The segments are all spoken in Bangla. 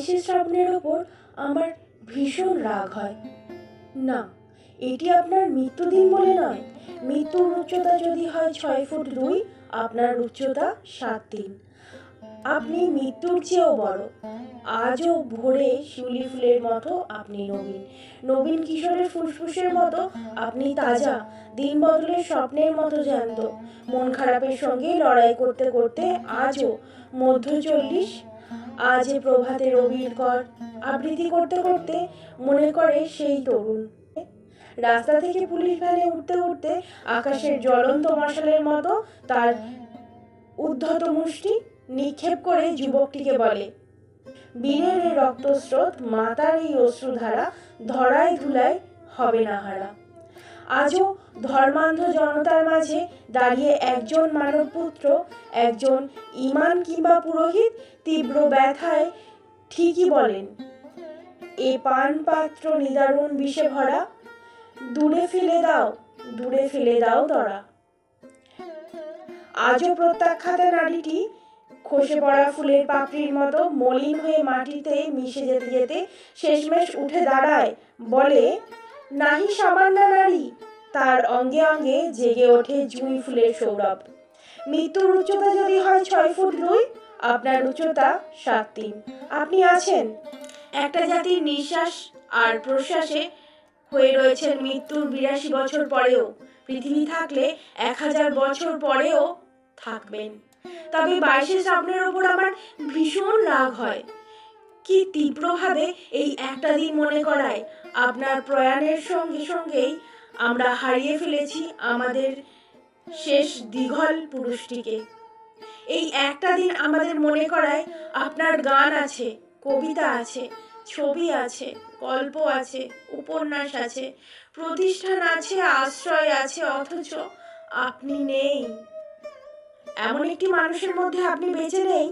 বাইশের স্বপ্নের ওপর আমার ভীষণ রাগ হয়। না, এটি আপনার মৃত্যুদিন বলে নয়। মৃত্যুর উচ্চতা যদি হয় ছয় ফুট দুই, আপনার উচ্চতা সাত তিন। আপনি মৃত্যুর চেয়েও বড়। আজও ভোরে শিউলি ফুলের মতো আপনি নবীন। নবীন কিশোরের ফুসফুসের মতো আপনি তাজা, দিন বদলের স্বপ্নের মতো জ্যান্ত। মন খারাপের সঙ্গে লড়াই করতে করতে আজও মধ্য চল্লিশ আজ এ প্রভাতে রবির কর। আবৃত্তি করতে করতে মনে করে সেই তরুণ। রাস্তা থেকে পুলিশ ভ্যানে উঠতে উঠতে আকাশের জ্বলন্ত মশালের মতো তার উদ্ধত মুষ্টি নিক্ষেপ করে যুবকটিকে বলে বীরের রক্তস্রোত মাতার এই অশ্রুধারা ধরায় ধুলায় হবে না হারা। আজও ধর্মান্ধ জনতার মাঝে দাঁড়িয়ে একজন মানবপুত্র একজন ইমান কিংবা পুরোহিত তীব্র ব্যথায় ঠিকই বলেন। এ পান পাত্র নিদারুণ বিষে ভরা, দূরে ফেলে দাও, দূরে ফেলে দাও দরা আজও প্রত্যাখ্যাত নারীটি খসে পড়া ফুলের পাপড়ির মতো মলিন হয়ে মাটিতে মিশে যেতে যেতে শেষমেশ উঠে দাঁড়ায় বলে নাহি সামান্য নারী। তার অঙ্গে অঙ্গে জেগে ওঠে জুঁই ফুলের সৌরভ। মৃত্যুর উচ্চতা যদি হয় ছয় ফুট দুই, আপনার উচ্চতা সাত তিন। আপনি আছেন? একটা জাতির নিঃশ্বাস আর প্রশ্বাসে হয়ে রয়েছেন মৃত্যুর বিরাশি বছর পরেও। পৃথিবী থাকলে এক হাজার বছর পরেও থাকবেন। তবে বাইশে শ্রাবণের ওপর আমার ভীষণ রাগ হয়। কি তীব্রভাবে এই একটা দিন মনে করায়? আপনার প্রয়াণের সঙ্গে সঙ্গেই আমরা হারিয়ে ফেলেছি আমাদের শেষ দীঘল পুরুষটিকে। এই একটা দিন আমাদের মনে করায় আপনার গান আছে, কবিতা আছে, ছবি আছে, গল্প আছে, উপন্যাস আছে, প্রতিষ্ঠান আছে, আশ্রয় আছে, অথচ আপনি নেই। এমন একটি মানুষের মধ্যে আপনি বেঁচে নেই?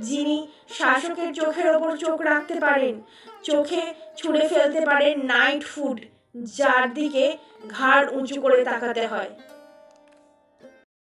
যিনি শাসকের চোখের ওপর চোখ রাখতে পারেন, চোখে ছুঁড়ে ফেলতে পারেন নাইট ফুড যার দিকে ঘাড় উঁচু করে তাকাতে হয়।